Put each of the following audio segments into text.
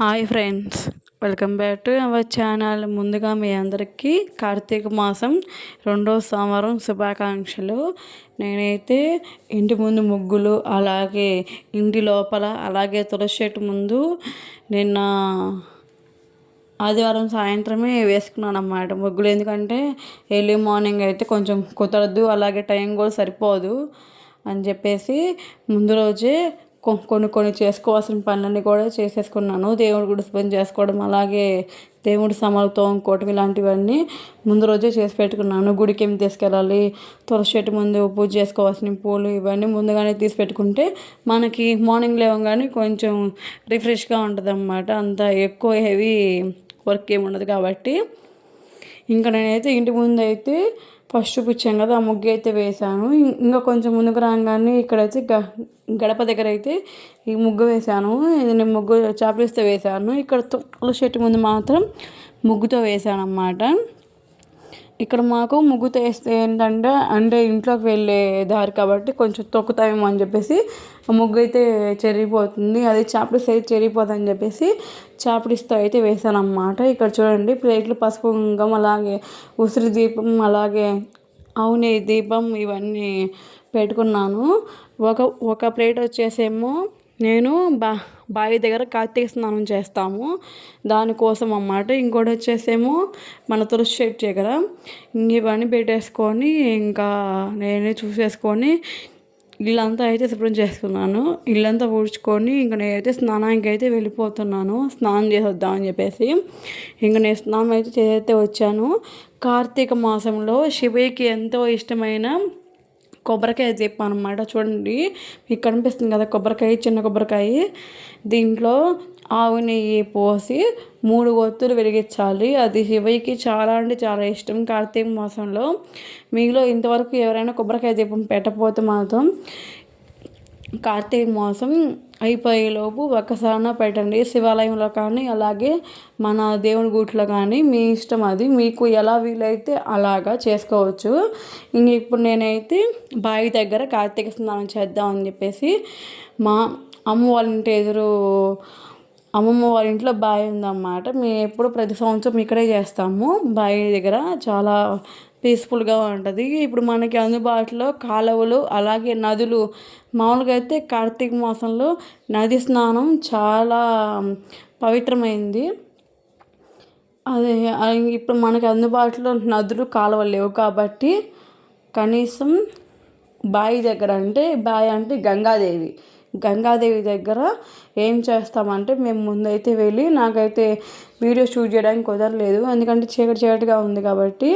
Hi friends welcome back to our channel ముందుగా మీ అందరికీ కార్తీక మాసం రెండో సోమవారం శుభాకాంక్షలు. నేనైతే ఇంటి ముందు ముగ్గులు అలాగే ఇంటి లోపల అలాగే తులసి చెట్టు ముందు నిన్న ఆదివారం సాయంత్రమే వేసుకున్నాను అన్నమాట ముగ్గులు. ఎందుకంటే ఎర్లీ మార్నింగ్ అయితే కొంచెం కుదరదు అలాగే టైం కూడా సరిపోదు అని చెప్పేసి ముందు రోజే కొన్ని కొన్ని చేసుకోవాల్సిన పనులన్నీ కూడా చేసేసుకున్నాను. దేవుడి గుడి శుభ్రం చేసుకోవడం అలాగే దేవుడి సామాన్లు తోముకోవటం ఇలాంటివన్నీ ముందు రోజే చేసి పెట్టుకున్నాను. గుడికి ఏమి తీసుకెళ్ళాలి తులసి చెట్టు ముందు పూజ చేసుకోవాల్సిన పూలు ఇవన్నీ ముందుగానే తీసి పెట్టుకుంటే మనకి మార్నింగ్ లేవగానే కొంచెం రిఫ్రెష్గా ఉంటుంది అన్నమాట అంత ఎక్కువ హెవీ వర్క్ ఏమి ఉండదు కాబట్టి. ఇంకా నేనైతే ఇంటి ముందు అయితే ఫస్ట్ చూపించాను కదా ఆ ముగ్గు అయితే వేశాను. ఇంకా కొంచెం ముందుకు రాగానే ఇక్కడైతే గ గడప దగ్గర అయితే ఈ ముగ్గు వేశాను. నేను ముగ్గు చాపలిస్తే వేశాను. ఇక్కడ తులసి చెట్టు ముందు మాత్రం ముగ్గుతో వేశాను అన్నమాట ఇక్కడ మాకు ముగ్గు వేస్తే ఏంటంటే అంటే ఇంట్లోకి వెళ్ళే దారి కాబట్టి కొంచెం తొక్కుతామేమో అని చెప్పేసి ముగ్గు అయితే చెరిగిపోతుంది. అది చాపడిస్ అయితే చెరిగిపోతుంది అని చెప్పేసి చాపడిస్తో అయితే వేసాను అన్నమాట ఇక్కడ చూడండి ప్లేట్లు పసుపు ఇంకం అలాగే ఉసిరి దీపం అలాగే అవునే దీపం ఇవన్నీ పెట్టుకున్నాను. ఒక ఒక ప్లేట్ వచ్చేసేమో నేను బా బావి దగ్గర కార్తీక స్నానం చేస్తాము. దానికోసం అన్నమాట. ఇంకోటి వచ్చేసేమో మన తులసి చెట్టు దగ్గర. ఇవన్నీ పెట్టేసుకొని ఇంకా నేనే చూసేసుకొని ఇల్లంతా అయితే శుభ్రం చేసుకున్నాను. ఇల్లంతా ఊడ్చుకొని ఇంకా నేనైతే స్నానానికి అయితే వెళ్ళిపోతున్నాను. స్నానం చేసి అని చెప్పేసి ఇంకా నేను స్నానం అయితే చేసైతే వచ్చాను. కార్తీక మాసంలో శివయ్యకి ఎంతో ఇష్టమైన కొబ్బరికాయ దీపం అనమాట చూడండి మీకు కనిపిస్తుంది కదా కొబ్బరికాయ చిన్న కొబ్బరికాయ. దీంట్లో ఆవు నెయ్యి పోసి మూడు ఒత్తులు వెలిగించాలి. అది శివయ్యకి చాలా అంటే చాలా ఇష్టం. కార్తీక మాసంలో మీలో ఇంతవరకు ఎవరైనా కొబ్బరికాయ దీపం పెట్టకపోతే మాత్రం కార్తీక మాసం అయిపోయేలోపు ఒక్కసారి పెట్టండి. శివాలయంలో కానీ అలాగే మన దేవుని గుట్లో కానీ మీ ఇష్టం అది. మీకు ఎలా వీలైతే అలాగా చేసుకోవచ్చు. ఇంక ఇప్పుడు నేనైతే బావి దగ్గర కార్తీక స్నానం చేద్దామని చెప్పేసి మా అమ్మ వాళ్ళ ఇంటి ఎదురు అమ్మమ్మ వాళ్ళ ఇంట్లో బావి ఉందన్నమాట. మేము ఎప్పుడు ప్రతి సంవత్సరం ఇక్కడే చేస్తాము. బావి దగ్గర చాలా పీస్ఫుల్గా ఉంటుంది. ఇప్పుడు మనకి అందుబాటులో కాలువలు అలాగే నదులు. మామూలుగా అయితే కార్తీక మాసంలో నది స్నానం చాలా పవిత్రమైంది. అదే ఇప్పుడు మనకి అందుబాటులో నదులు కాలువలు లేవు కాబట్టి కనీసం బావి దగ్గర అంటే బావి అంటే గంగాదేవి. గంగాదేవి దగ్గర ఏం చేస్తామంటే మేము ముందైతే వెళ్ళి నాకైతే వీడియో షూట్ చేయడానికి కుదరలేదు. ఎందుకంటే చీకటి చీకటిగా ఉంది కాబట్టి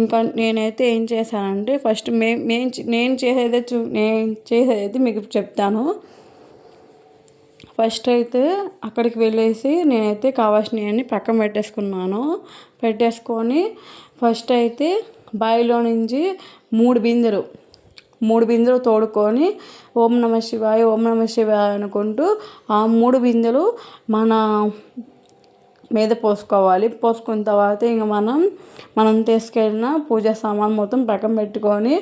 ఇంకా నేనైతే ఏం చేశానంటే ఫస్ట్ మే మేము నేను చేసేదే చూ నేను చేసేదైతే మీకు చెప్తాను. ఫస్ట్ అయితే అక్కడికి వెళ్ళేసి నేనైతే కావాల్సినవన్నీ పక్కన పెట్టేసుకున్నాను. పెట్టేసుకొని ఫస్ట్ అయితే బావిలో నుంచి మూడు బిందెలు మూడు బిందెలు తోడుకొని ఓం నమ శివాయ ఓం నమ శివాయ అనుకుంటూ ఆ మూడు బిందెలు మన మీద పోసుకోవాలి. పోసుకున్న తర్వాత ఇంక మనం మనం తీసుకెళ్ళిన పూజా సామాన్ మొత్తం పక్కన పెట్టుకొని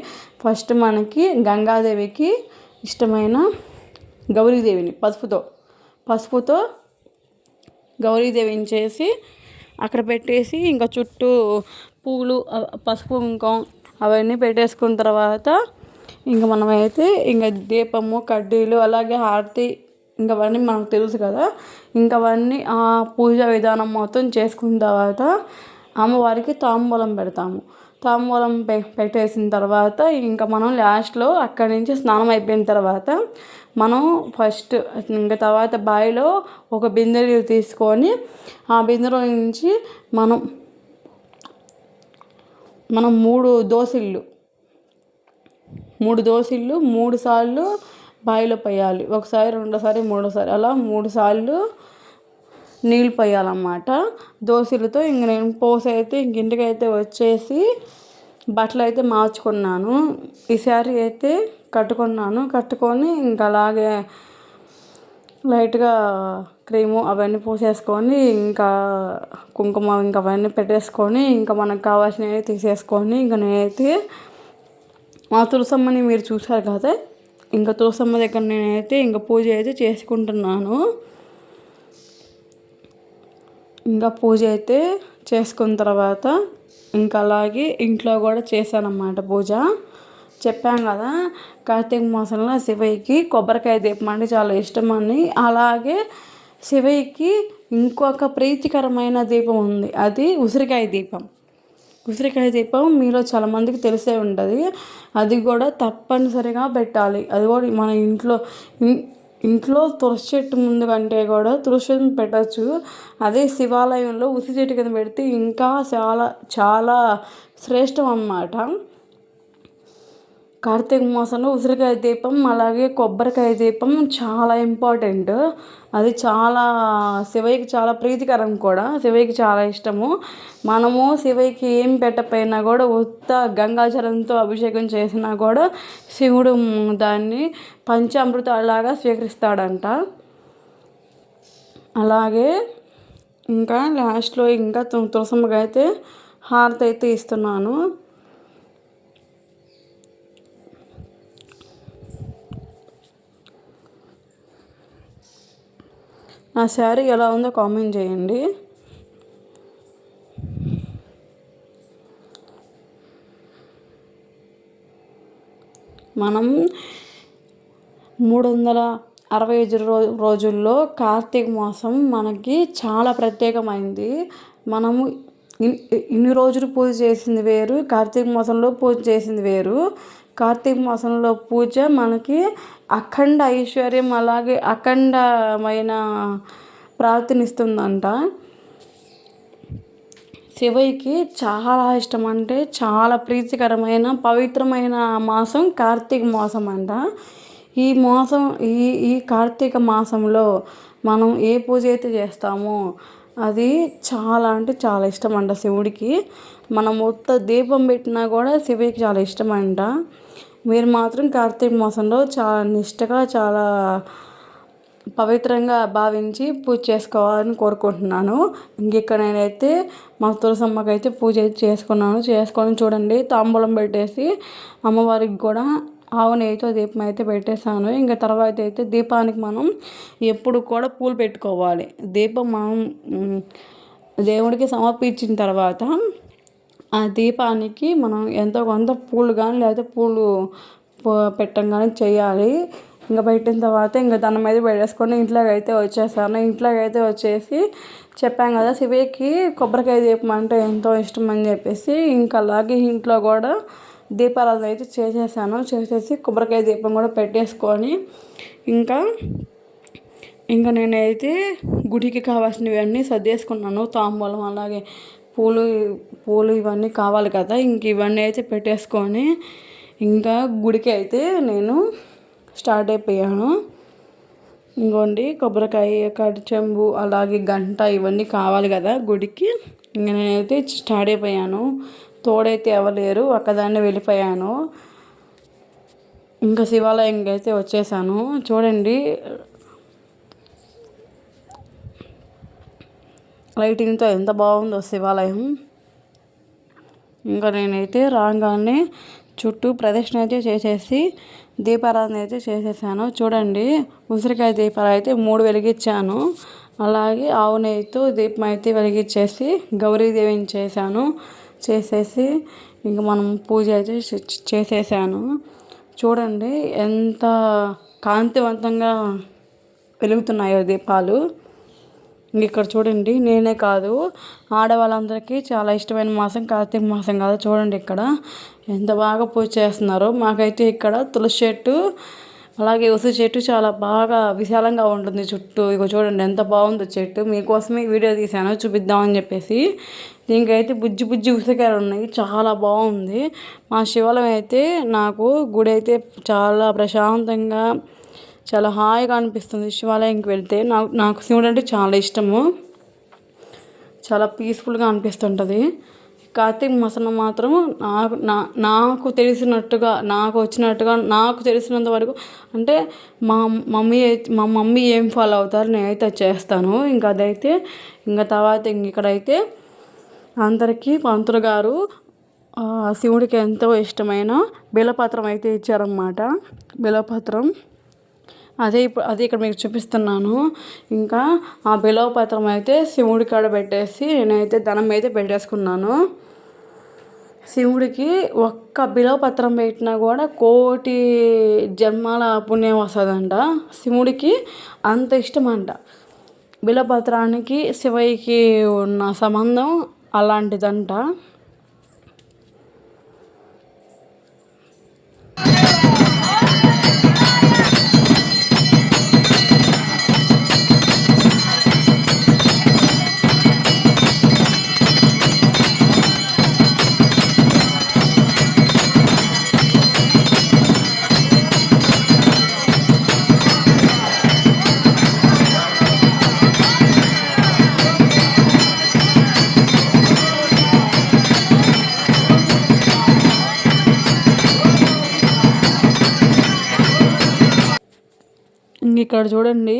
ఫస్ట్ మనకి గంగాదేవికి ఇష్టమైన గౌరీదేవిని పసుపుతో పసుపుతో గౌరీదేవిని చేసి అక్కడ పెట్టేసి ఇంకా చుట్టూ పూలు పసుపు కుంకం అవన్నీ పెట్టేసుకున్న తర్వాత ఇంకా మనమైతే ఇంకా దీపము కడ్డీలు అలాగే హారతి ఇంకా అవన్నీ మనకు తెలుసు కదా. ఇంకా అవన్నీ ఆ పూజ విధానం మొత్తం చేసుకున్న తర్వాత అమ్మవారికి తాంబూలం పెడతాము. తాంబూలం పె పెట్టేసిన తర్వాత ఇంకా మనం లాస్ట్లో అక్కడి నుంచి స్నానం అయిపోయిన తర్వాత మనం ఫస్ట్ ఇంకా తర్వాత బావిలో ఒక బిందెలు తీసుకొని ఆ బిందెలో నుంచి మనం మనం మూడు దోసిళ్ళు మూడు దోశలు మూడు సార్లు బాయిలో పోయాలి. ఒకసారి రెండోసారి మూడోసారి. అలా మూడు సార్లు నీళ్ళు పోయాలన్నమాట. దోశలతో ఇంక నేను పోసైతే ఇంక ఇంటికి అయితే వచ్చేసి బట్టలు అయితే మార్చుకున్నాను. ఈ శారీ అయితే కట్టుకున్నాను. కట్టుకొని ఇంకా అలాగే లైట్గా క్రీము అవన్నీ పూసేసుకొని ఇంకా కుంకుమ ఇంకా అవన్నీ పెట్టేసుకొని ఇంకా మనకు కావాల్సినవి తీసేసుకొని ఇంకా నేనైతే మా తులసమ్మని మీరు చూసారు కదా? ఇంకా తులసమ్మ దగ్గర నేనైతే ఇంకా పూజ అయితే చేసుకుంటున్నాను. ఇంకా పూజ అయితే చేసుకున్న తర్వాత ఇంకా అలాగే ఇంట్లో కూడా చేశానన్నమాట పూజ. చెప్పాం కదా కార్తీక మాసంలో శివయ్యకి కొబ్బరికాయ దీపం అంటే చాలా ఇష్టం అని అలాగే శివయ్యకి ఇంకొక ప్రీతికరమైన దీపం ఉంది. అది ఉసిరికాయ దీపం. ఉసిరికాయ దీపం మీలో చాలామందికి తెలిసే ఉంటుంది. అది కూడా తప్పనిసరిగా పెట్టాలి. అది కూడా మన ఇంట్లో ఇంట్లో తులసి చెట్టు ముందు కంటే కూడా తులసి చెట్టు పెట్టచ్చు. అదే శివాలయంలో ఉసిరి చెట్టు కింద పెడితే ఇంకా చాలా చాలా శ్రేష్టం అన్నమాట. కార్తీక మాసంలో ఉసిరికాయ దీపం అలాగే కొబ్బరికాయ దీపం చాలా ఇంపార్టెంట్ అది చాలా శివయ్యకి చాలా ప్రీతికరం కూడా. శివయ్యకి చాలా ఇష్టము. మనము శివయ్యకి ఏం పెట్టపోయినా కూడా ఉత్త గంగాజలంతో అభిషేకం చేసినా కూడా శివుడు దాన్ని పంచామృతాలాగా స్వీకరిస్తాడంట. అలాగే ఇంకా లాస్ట్లో ఇంకా తులసమ్మకి అయితే హారతి అయితే ఇస్తున్నాను. నా శారీ ఎలా ఉందో కామెంట్ చేయండి. మనం మూడు వందల అరవై ఐదు రో రోజుల్లో కార్తీక మాసం మనకి చాలా ప్రత్యేకమైంది. మనము ఇన్ని రోజులు పూజ చేసింది వేరు కార్తీక మాసంలో పూజ చేసింది వేరు. కార్తీక మాసంలో పూజ మనకి అఖండ ఐశ్వర్యం అలాగే అఖండమైన ప్రార్థనిస్తుందంట శివయ్యకి చాలా ఇష్టం అంటే చాలా ప్రీతికరమైన పవిత్రమైన మాసం కార్తీక మాసం అంట ఈ మాసం ఈ ఈ కార్తీక మాసంలో మనం ఏ పూజ అయితే చేస్తామో అది చాలా అంటే చాలా ఇష్టం అంట శివుడికి. మనం మొత్తం దీపం పెట్టినా కూడా శివుడికి చాలా ఇష్టం అంట మీరు మాత్రం కార్తీక మాసంలో చాలా నిష్టగా చాలా పవిత్రంగా భావించి పూజ చేసుకోవాలని కోరుకుంటున్నాను. ఇంకెక్కడ నేనైతే మా తులసమ్మకైతే పూజ అయితే చేసుకున్నాను. చేసుకొని చూడండి తాంబూలం పెట్టేసి అమ్మవారికి కూడా ఆవు నెయ్యితో దీపం అయితే పెట్టేశాను. ఇంకా తర్వాత అయితే దీపానికి మనం ఎప్పుడు కూడా పూలు పెట్టుకోవాలి. దీపం మనం దేవుడికి సమర్పించిన తర్వాత ఆ దీపానికి మనం ఎంతో కొంత పూలు కానీ లేకపోతే పూలు పెట్టడం కానీ చేయాలి. ఇంకా పెట్టిన తర్వాత ఇంకా దాని మీద పెట్టేసుకొని ఇంట్లోకి అయితే వచ్చేసాను. ఇంట్లోకి అయితే వచ్చేసి చెప్పాం కదా శివయ్యకి కొబ్బరికాయ దీపం అంటే ఎంతో ఇష్టం అని చెప్పేసి ఇంకా అలాగే ఇంట్లో కూడా దీపారాధన అయితే చేసేసాను. చేసేసి కొబ్బరికాయ దీపం కూడా పెట్టేసుకొని ఇంకా ఇంకా నేనైతే గుడికి కావాల్సినవి అన్నీ సర్దేసుకున్నాను తాంబూలం అలాగే పూలు పూలు ఇవన్నీ కావాలి కదా ఇంక ఇవన్నీ అయితే పెట్టేసుకొని ఇంకా గుడికి అయితే నేను స్టార్ట్ అయిపోయాను. ఇంకోండి కొబ్బరికాయ కడి చెంబు అలాగే గంట ఇవన్నీ కావాలి కదా గుడికి. ఇంకా నేనైతే స్టార్ట్ అయిపోయాను. తోడైతే ఎవలేరు ఒక్కదాన్ని వెళ్ళిపోయాను. ఇంకా శివాలయంకి అయితే వచ్చేసాను. చూడండి. లైటింగ్తో ఎంత బాగుందో శివాలయం. ఇంకా నేనైతే రాగానే చుట్టూ ప్రదక్షిణ అయితే చేసేసి దీపారాధన అయితే చేసేసాను. చూడండి. ఉసిరికాయ దీపాలు అయితే మూడు వెలిగించాను. అలాగే ఆవు నెయ్యితో దీపం అయితే వెలిగించేసి గౌరీదేవిని చేశాను. చేసేసి ఇంక మనం పూజ అయితే చేసేసాను. చూడండి ఎంత కాంతివంతంగా వెలుగుతున్నాయో దీపాలు. ఇక్కడ చూడండి నేనే కాదు ఆడవాళ్ళందరికీ చాలా ఇష్టమైన మాసం కార్తీక మాసం కాదు చూడండి ఇక్కడ. ఎంత బాగా పూజ చేస్తున్నారో. మాకైతే ఇక్కడ తులసి చెట్టు అలాగే ఉసు చెట్టు చాలా బాగా విశాలంగా ఉంటుంది చుట్టూ. ఇక చూడండి ఎంత బాగుందో చెట్టు. మీకోసమే వీడియో తీశాను చూపిద్దామని చెప్పేసి. దీనికైతే బుజ్జి బుజ్జి ఉసిరికాయలు ఉన్నాయి చాలా బాగుంది. మా శివాలయం అయితే నాకు గుడి అయితే చాలా ప్రశాంతంగా చాలా హాయిగా అనిపిస్తుంది శివాలయంకి వెళ్తే. నాకు నాకు శివుడు అంటే చాలా ఇష్టము. చాలా పీస్ఫుల్గా అనిపిస్తుంటుంది. కార్తీక మాసంలో మాత్రం నాకు నా నాకు తెలిసినట్టుగా నాకు వచ్చినట్టుగా నాకు తెలిసినంత వరకు అంటే మా మమ్మీ అయితే మా మమ్మీ ఏం ఫాలో అవుతారు నేనైతే చేస్తాను. ఇంకా అదైతే ఇంకా తర్వాత ఇక్కడైతే అందరికీ పంతులు గారు శివుడికి ఎంతో ఇష్టమైన బిలపత్రం అయితే ఇచ్చారన్నమాట. బిలపత్రం. అదే ఇప్పుడు అదే ఇక్కడ మీకు చూపిస్తున్నాను. ఇంకా ఆ బిలవ పత్రం అయితే శివుడి కాడ పెట్టేసి నేనైతే ధనం అయితే పెట్టేసుకున్నాను. శివుడికి ఒక్క బిలవ పత్రం పెట్టినా కూడా కోటి జన్మాల పుణ్యం వస్తుందంట. శివుడికి అంత ఇష్టం అంట బిలపత్రానికి శివయ్యకి ఉన్న సంబంధం అలాంటిదంట. ఇక్కడ చూడండి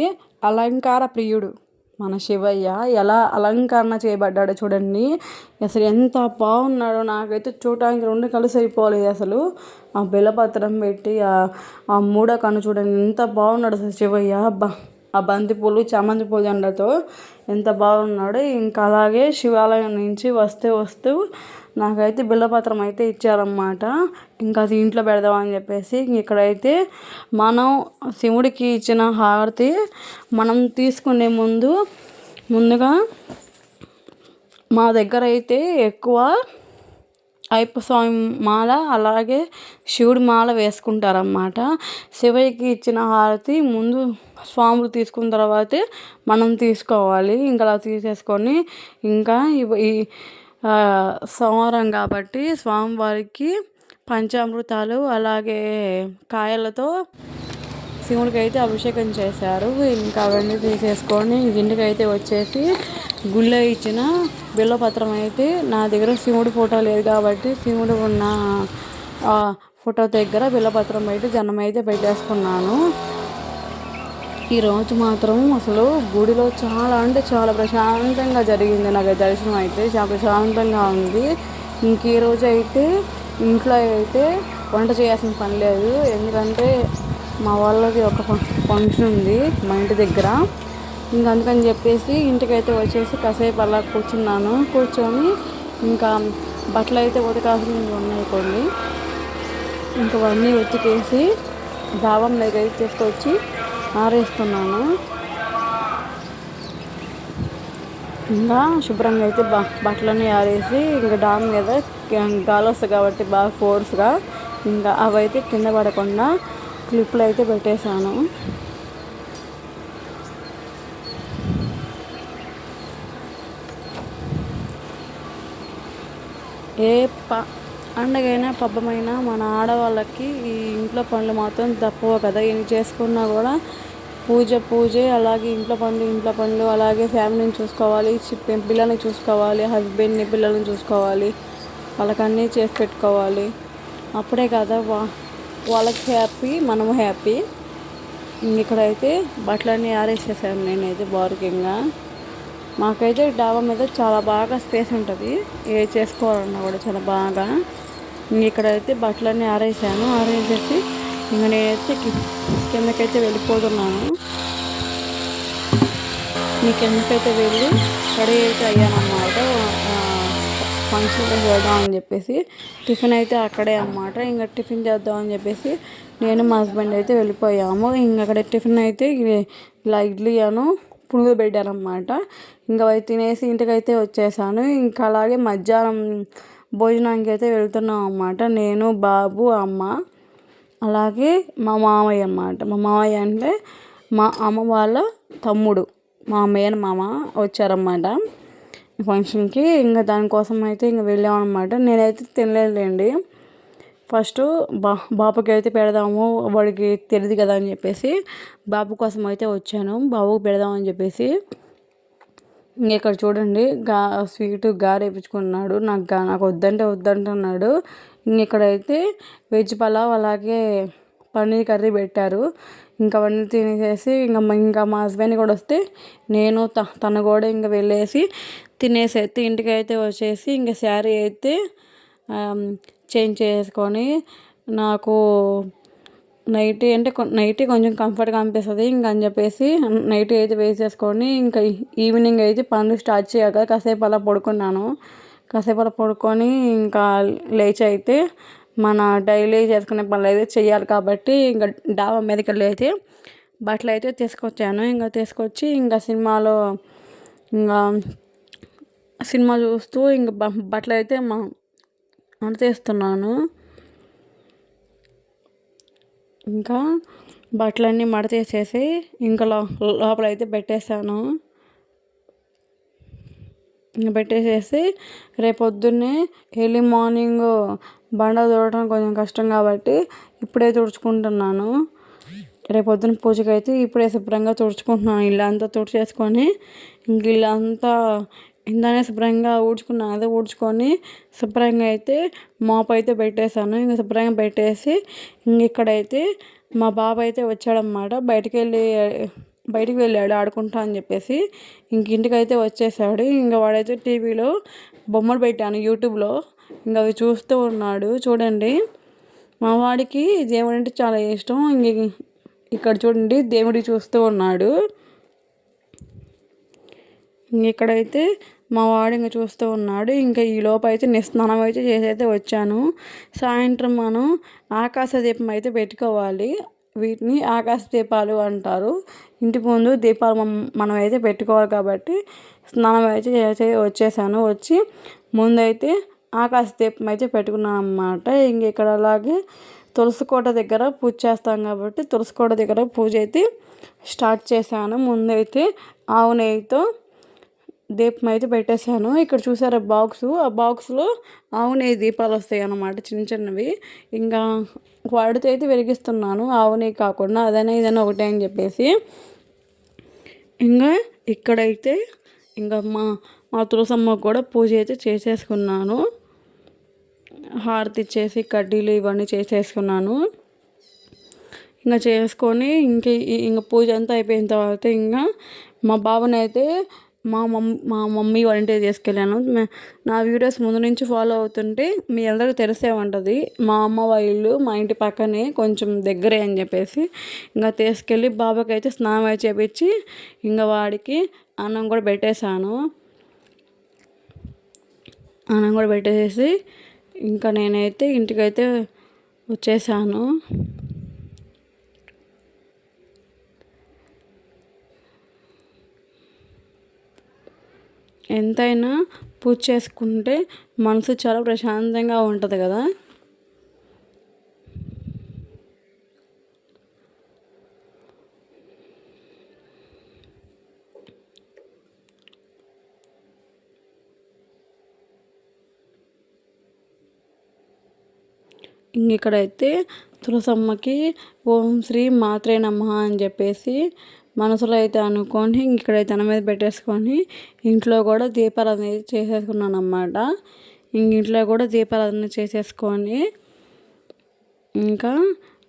అలంకార ప్రియుడు. మన శివయ్య ఎలా అలంకరణ చేయబడ్డాడో చూడండి. అసలు ఎంత బాగున్నాడో నాకైతే చూడటానికి రెండు కలిసి అయిపోలేదు అసలు. ఆ బిలపత్రం పెట్టి ఆ మూడో కన్ను చూడండి ఎంత బాగున్నాడు అసలు శివయ్య. బా ఆ బంతి పూలు చామంతి పూల దండతో ఎంత బాగున్నాడో. ఇంకా అలాగే శివాలయం నుంచి వస్తే వస్తూ నాకైతే బిల్లపత్రం అయితే ఇచ్చారన్నమాట. ఇంకా అది ఇంట్లో పెడదామని చెప్పేసి ఇక్కడైతే మనం శివుడికి ఇచ్చిన హారతి మనం తీసుకునే ముందు ముందుగా మా దగ్గర అయితే ఎక్కువ అయ్యప్ప స్వామి మాల అలాగే శివుడి మాల వేసుకుంటారన్నమాట. శివయ్యకి ఇచ్చిన హారతి ముందు స్వాములు తీసుకున్న తర్వాతే మనం తీసుకోవాలి. ఇంకా అలా తీసేసుకొని ఇంకా ఈ సోమవారం కాబట్టి స్వామివారికి పంచామృతాలు అలాగే కాయలతో శివుడికి అయితే అభిషేకం చేశారు. ఇంకా అవన్నీ తీసేసుకొని ఇంటికి అయితే వచ్చేసి గుళ్ళో ఇచ్చిన బిల్లపత్రం అయితే నా దగ్గర శివుడి ఫోటో లేదు కాబట్టి శివుడు ఉన్న ఫోటో దగ్గర బిల్లపత్రం అయితే జనం అయితే పెట్టేసుకున్నాను. ఈరోజు మాత్రం అసలు గుడిలో చాలా అంటే చాలా ప్రశాంతంగా జరిగింది నాకు దర్శనం అయితే. చాలా ప్రశాంతంగా ఉంది. ఇంక ఈరోజు అయితే ఇంట్లో అయితే వంట చేయాల్సిన పని లేదు. ఎందుకంటే మా వాళ్ళది ఒక ఫంక్షన్ ఉంది మా ఇంటి దగ్గర. ఇంకా అందుకని చెప్పేసి ఇంటికైతే వచ్చేసి కాసేపు అలా కూర్చున్నాను. కూర్చొని ఇంకా బట్టలు అయితే ఉతకాల్సినవి ఉన్నాయి కొన్ని. ఇంకా అవన్నీ ఉతికేసి దావంలోకి అయితే తీసుకొచ్చి ఆరేస్తున్నాను. ఇంకా శుభ్రంగా అయితే బా బట్టలన్నీ ఆరేసి ఇంకా డామ్ మీద గాలి వస్తుంది కాబట్టి బాగా ఫోర్స్గా ఇంకా అవైతే కింద పడకుండా క్లిప్లు అయితే పెట్టేశాను. ఏ పా పండగైనా పబ్బమైనా మన ఆడవాళ్ళకి ఈ ఇంట్లో పనులు మాత్రం తక్కువ కదా. ఏం చేసుకున్నా కూడా పూజ పూజే అలాగే ఇంట్లో పనులు ఇంట్లో పనులు అలాగే ఫ్యామిలీని చూసుకోవాలి పిల్లల్ని చూసుకోవాలి హస్బెండ్ని పిల్లల్ని చూసుకోవాలి వాళ్ళకన్నీ చేసి పెట్టుకోవాలి. అప్పుడే కదా వా వాళ్ళకి హ్యాపీ మనము హ్యాపీ. ఇక్కడైతే బట్టలన్నీ ఆరేసేసాను నేనైతే బార్కింగ్గా మాకైతే డాబా మీద చాలా బాగా స్పేస్ ఉంటుంది. ఏ చేసుకోవాలన్నా కూడా చాలా బాగా. ఇక్కడైతే బట్టలన్నీ ఆరేసాను. ఆరేసేసి ఇంకా నేనైతే కిందకైతే వెళ్ళిపోతున్నాను. మీ కిందకైతే వెళ్ళి రెడీ అయితే అయ్యానమాట చేద్దాం అని చెప్పేసి. టిఫిన్ అయితే అక్కడే అన్నమాట. ఇంకా టిఫిన్ చేద్దామని చెప్పేసి నేను మా హస్బెండ్ అయితే వెళ్ళిపోయాము. ఇంక అక్కడ టిఫిన్ అయితే ఇలా ఇడ్లీ అను పునుగులు పెట్టారనమాట ఇంకా అవి తినేసి ఇంటికైతే వచ్చేసాను. ఇంకా అలాగే మధ్యాహ్నం భోజనానికి అయితే వెళ్తున్నాం అన్నమాట. నేను బాబు అమ్మ అలాగే మా మామయ్య అన్నమాట. మా మామయ్య అంటే మా అమ్మ వాళ్ళ తమ్ముడు. మా మేన మామ వచ్చారన్నమాట ఫంక్షన్కి. ఇంకా దానికోసం అయితే ఇంక వెళ్ళామన్నమాట. నేనైతే తినలేదులేండి. ఫస్ట్ బా బాబుకి అయితే పెడదాము వాడికి తెలియదు కదా అని చెప్పేసి బాబు కోసం అయితే వచ్చాను. బాబుకి పెడదామని చెప్పేసి ఇక్కడ చూడండి గా స్వీట్ గారేపించుకున్నాడు నాకు గా నాకు వద్దంటే వద్దంటున్నాడు. ఇక్కడైతే వెజ్ పలావ్ అలాగే పన్నీర్ కర్రీ పెట్టారు. ఇంకా అవన్నీ తినేసేసి ఇంకా ఇంకా మా హస్బెండ్ కూడా వస్తే నేను త తను కూడా ఇంకా వెళ్ళేసి తినేసి ఇంటికి అయితే వచ్చేసి ఇంకా శారీ అయితే చేంజ్ చేసుకొని నాకు నైటీ అంటే నైటీ కొంచెం కంఫర్ట్గా అనిపిస్తుంది. ఇంకా అని చెప్పేసి నైటీ అయితే వేసేసుకొని ఇంకా ఈవినింగ్ అయితే పనులు స్టార్ట్ చేయక కాసేపు అలా పడుకున్నాను. కాసేపు అలా పడుకొని ఇంకా లేచి అయితే మన డైలీ చేసుకునే పనులు అయితే చేయాలి కాబట్టి ఇంకా డాబా మీదకి వెళ్ళి అయితే బట్టలు అయితే తీసుకొచ్చాను. ఇంకా తీసుకొచ్చి ఇంకా సినిమాలో ఇంకా సినిమా చూస్తూ ఇంకా బట్టలు అయితే మా మడతేస్తున్నాను ఇంకా బట్టలన్నీ మడతేసేసి ఇంకా లోపల అయితే పెట్టేశాను. ఇంకా పెట్టేసేసి రేపొద్దున్నే ఎర్లీ మార్నింగ్ బండ తుడవడం కొంచెం కష్టం కాబట్టి ఇప్పుడే తుడుచుకుంటున్నాను. రేపొద్దున పూజకైతే పూజకి అయితే ఇప్పుడే శుభ్రంగా తుడుచుకుంటున్నాను. ఇల్లంతా తుడిచేసుకొని ఇంక ఇల్లంతా ఇందానే శుభ్రంగా ఊడ్చుకున్నాను అదే ఊడ్చుకొని శుభ్రంగా అయితే మాప్ అయితే పెట్టేశాను. ఇంకా శుభ్రంగా పెట్టేసి ఇంక ఇక్కడైతే మా బాబు అయితే వచ్చాడనమాట బయటికి వెళ్ళి బయటికి వెళ్ళాడు ఆడుకుంటా అని చెప్పేసి ఇంక ఇంటికైతే వచ్చేసాడు. ఇంకా వాడైతే టీవీలో బొమ్మలు పెట్టాను యూట్యూబ్లో. ఇంకా అవి చూస్తూ ఉన్నాడు. చూడండి మా వాడికి దేవుడు అంటే చాలా ఇష్టం. ఇంక ఇక్కడ చూడండి దేవుడి చూస్తూ ఉన్నాడు. ఇక్కడైతే మా వాడు ఇంకా చూస్తూ ఉన్నాడు ఇంకా ఈ లోపు అయితే స్నానం అయితే చేసైతే వచ్చాను. సాయంత్రం మనం ఆకాశ దీపం అయితే పెట్టుకోవాలి. వీటిని ఆకాశ దీపాలు అంటారు. ఇంటి ముందు దీపాలు మనం అయితే పెట్టుకోవాలి కాబట్టి స్నానం అయితే చేసి వచ్చేసాను. వచ్చి ముందైతే ఆకాశ దీపం అయితే పెట్టుకున్నాను అన్నమాట ఇంక ఇక్కడ అలాగే తులసి కోట దగ్గర పూజ చేస్తాం కాబట్టి తులసి కోట దగ్గర పూజ అయితే స్టార్ట్ చేశాను. ముందైతే ఆవు నెయ్యితో దీపం అయితే పెట్టేశాను. ఇక్కడ చూసారా బాక్సు? ఆ బాక్స్లో ఆవునే దీపాలు వస్తాయి అన్నమాట చిన్న చిన్నవి. ఇంకా వాడితో అయితే వెలిగిస్తున్నాను. ఆవునే కాకుండా అదైనా ఇదైనా ఒకటే అని చెప్పేసి. ఇంకా ఇక్కడైతే ఇంకా మా మా తులసమ్మ కూడా పూజ అయితే చేసేసుకున్నాను. హారతి ఇచ్చేసి కడ్డీలు ఇవన్నీ చేసేసుకున్నాను. ఇంకా చేసుకొని ఇంక ఇంక పూజ అంతా అయిపోయిన తర్వాత ఇంకా మా బావనైతే మా మమ్ మా మమ్మీ వాళ్ళ ఇంటికి తీసుకెళ్ళాను నా వీడియోస్ ముందు నుంచి ఫాలో అవుతుంటే మీ అందరికీ తెలిసే ఉంటుంది మా అమ్మ వాళ్ళు మా ఇంటి పక్కనే కొంచెం దగ్గరే అని చెప్పేసి ఇంకా తీసుకెళ్ళి బాబాకి అయితే స్నానం అయితే చేపించి ఇంకా వాడికి అన్నం కూడా పెట్టేశాను. అన్నం కూడా పెట్టేసి ఇంకా నేనైతే ఇంటికైతే వచ్చేసాను ఎంతైనా పూజ చేసుకుంటే మనసు చాలా ప్రశాంతంగా ఉంటుంది కదా? ఇక్కడైతే తులసమ్మకి ఓం శ్రీ మాత్రే నమ అని చెప్పేసి మనసులో అయితే అనుకొని ఇక్కడైతే తన మీద పెట్టేసుకొని ఇంట్లో కూడా దీపారాధన చేసేసుకున్నాను అనమాట ఇంట్లో కూడా దీపారాధన చేసేసుకొని ఇంకా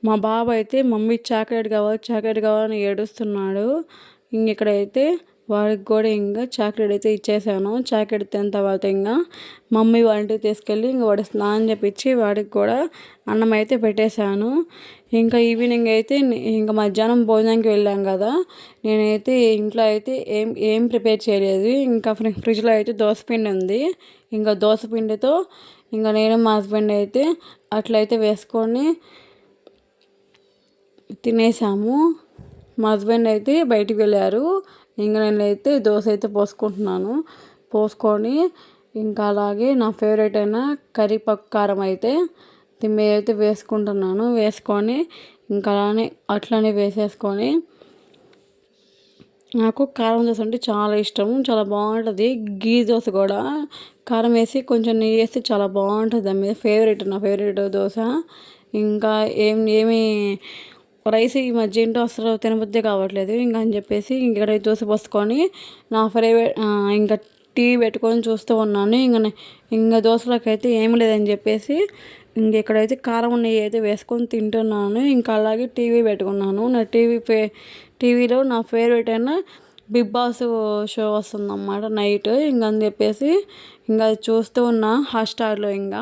మా బాబు అయితే మమ్మీ చాక్లెట్ కావాలి చాక్లెట్ కావాలని ఏడుస్తున్నాడు. ఇంక ఇక్కడైతే వాడికి కూడా ఇంకా చాక్లెట్ అయితే ఇచ్చేసాను. చాక్లెట్ తిన్న తర్వాత ఇంకా మమ్మీ వాడింటికి తీసుకెళ్ళి ఇంకా వాడి స్నానం చేపించి వాడికి కూడా అన్నం అయితే పెట్టేశాను. ఇంకా ఈవినింగ్ అయితే ఇంకా మధ్యాహ్నం భోజనానికి వెళ్ళాం కదా. నేనైతే ఇంట్లో అయితే ఏం ఏం ప్రిపేర్ చేయలేదు. ఇంకా ఫ్రిడ్జ్లో అయితే దోసపిండి ఉంది. ఇంకా దోసపిండితో ఇంకా నేను మా హస్బెండ్ అయితే అట్లయితే వేసుకొని తినేసాము. మా హస్బెండ్ అయితే బయటికి వెళ్ళారు. ఇంకా నేనైతే దోశ అయితే పోసుకుంటున్నాను. పోసుకొని ఇంకా అలాగే నా ఫేవరెట్ అయిన కరివేపాకు కారం అయితే దీని అయితే వేసుకుంటున్నాను. వేసుకొని ఇంకా అలానే అట్లనే వేసేసుకొని నాకు కారం దోశ అంటే చాలా ఇష్టం. చాలా బాగుంటుంది. గీ దోశ కూడా కారం వేసి కొంచెం నెయ్యి వేస్తే చాలా బాగుంటుంది. దాని మీద ఫేవరెట్ నా ఫేవరెట్ దోశ ఇంకా ఏం ఏమి రైస్ ఈ మధ్య ఏంటో అసలు తినబుద్ధి కావట్లేదు. ఇంకా అని చెప్పేసి ఇక్కడ దోశ పోసుకొని నా ఫేవరెట్ ఇంకా టీ పెట్టుకొని చూస్తూ ఉన్నాను. ఇంకా ఇంకా దోశలోకి అయితే ఏమి లేదని చెప్పేసి ఇంక ఇక్కడైతే కారం నెయ్యి అయితే వేసుకొని తింటున్నాను. ఇంకా అలాగే టీవీ పెట్టుకున్నాను. నా టీవీ ఫే టీవీలో నా ఫేవరెట్ అయిన బిగ్ బాస్ షో వస్తుందన్నమాట నైట్. ఇంక అని చెప్పేసి ఇంకా చూస్తూ ఉన్నా హాట్స్టార్లో ఇంకా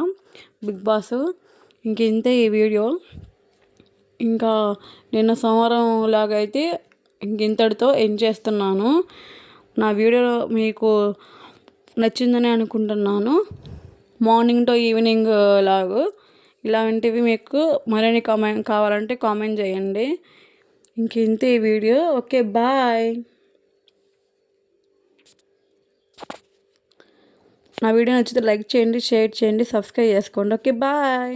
బిగ్ బాస్. ఇంక ఇంతే ఈ వీడియో. ఇంకా నిన్న సోమవారం లాగైతే ఇంక ఇంతటితో ఎండ్ చేస్తున్నాను. నా వీడియో మీకు నచ్చిందని అనుకుంటున్నాను. మార్నింగ్ టు ఈవినింగ్ లాగు. ఇలాంటివి మీకు మరిన్ని కామెంట్ కావాలంటే కామెంట్ చేయండి. ఇంకెంతే ఈ వీడియో. Okay bye. నా వీడియో నచ్చితే లైక్ చేయండి షేర్ చేయండి సబ్స్క్రైబ్ చేసుకోండి. Okay bye.